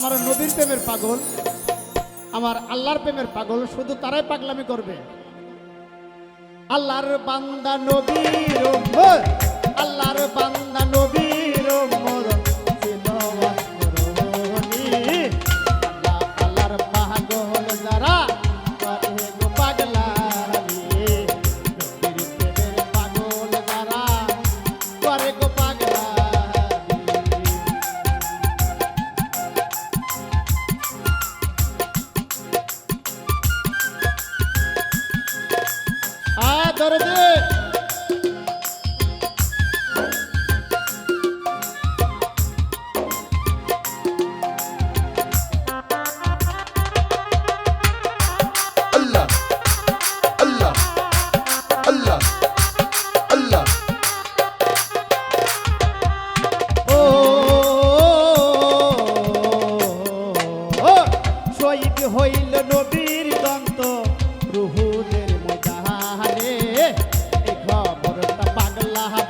আমার নবীর প্রেমের পাগল, আমার আল্লাহর প্রেমের পাগল, শুধু তারাই পাগলামি করবে। আল্লাহর বান্দা নবীর আল্লাহর বান্দা নবীর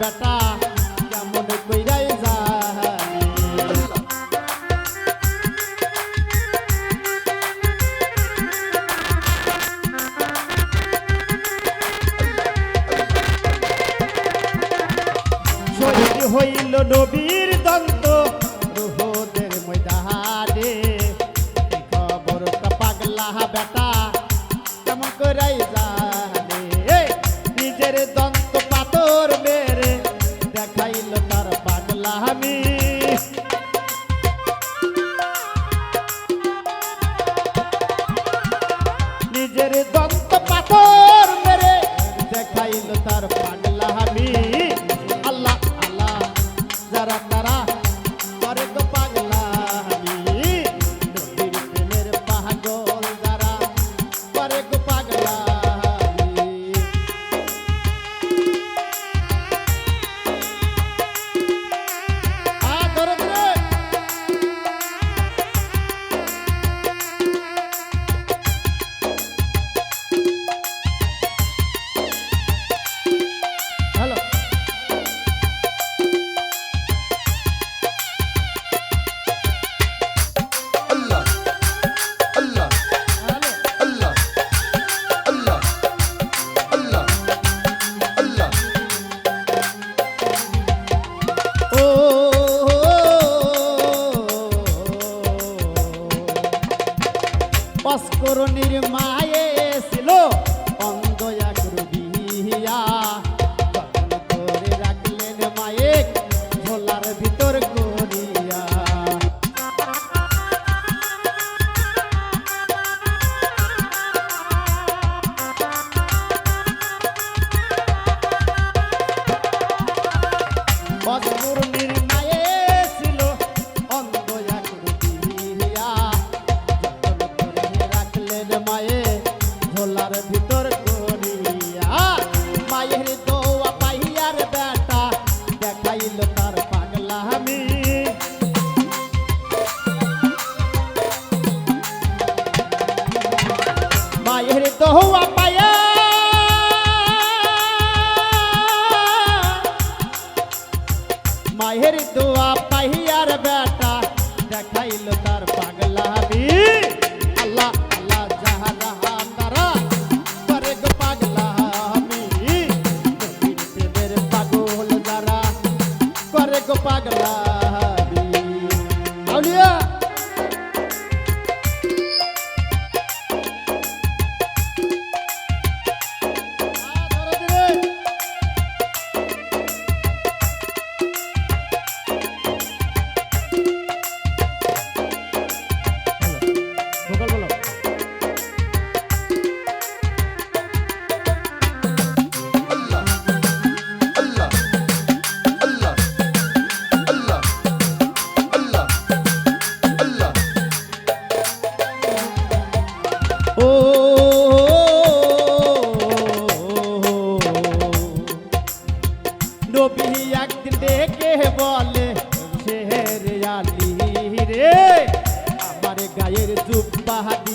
বেটা কেমন কইরাই জানি। শহীদ হইল নবীর দন্ত রুহদের ময়দানে। এই খবরটা পাগলা বেটা, কেমন করাই নিজের পাথর মেরে দেখাইল তার পাগলা অস্করণীর নির্মা দোয়া পায়া মায়ের দোয়া পাহিয়ার বেটা দেখাইল তার পাগলামি আল্লাহ আল্লাহ যাহা যাহা তারা করে গো পাগলামি নবীর প্রেমের পাগল যারা করে গো পাগলামি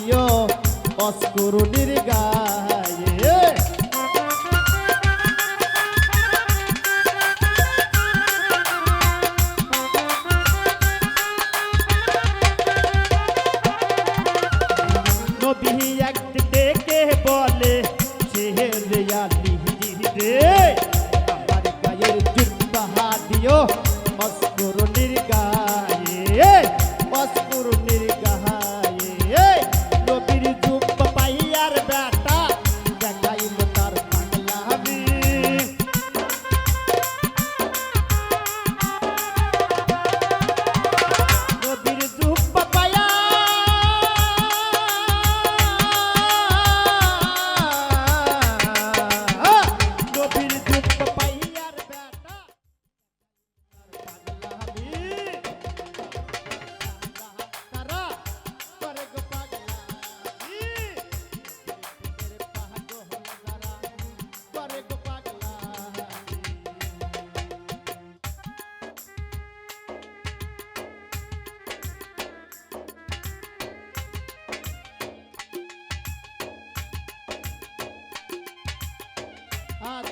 জুব্বা দিও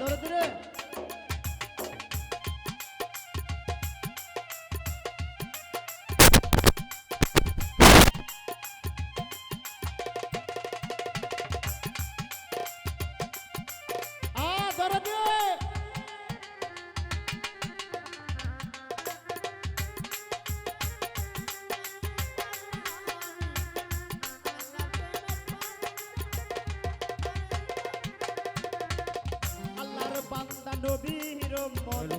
ধরে নবীর মন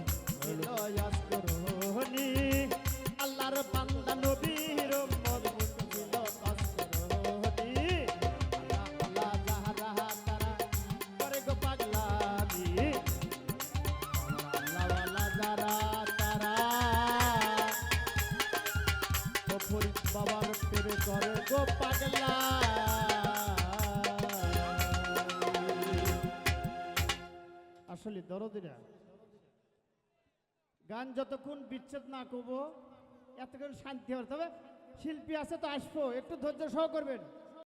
আসলে দরদিরা, গান যতক্ষণ বিচ্ছেদ না করব, এতক্ষণ শান্তি হবে। তবে শিল্পী আছে তো, আসব, একটু ধৈর্য সহ করবেন।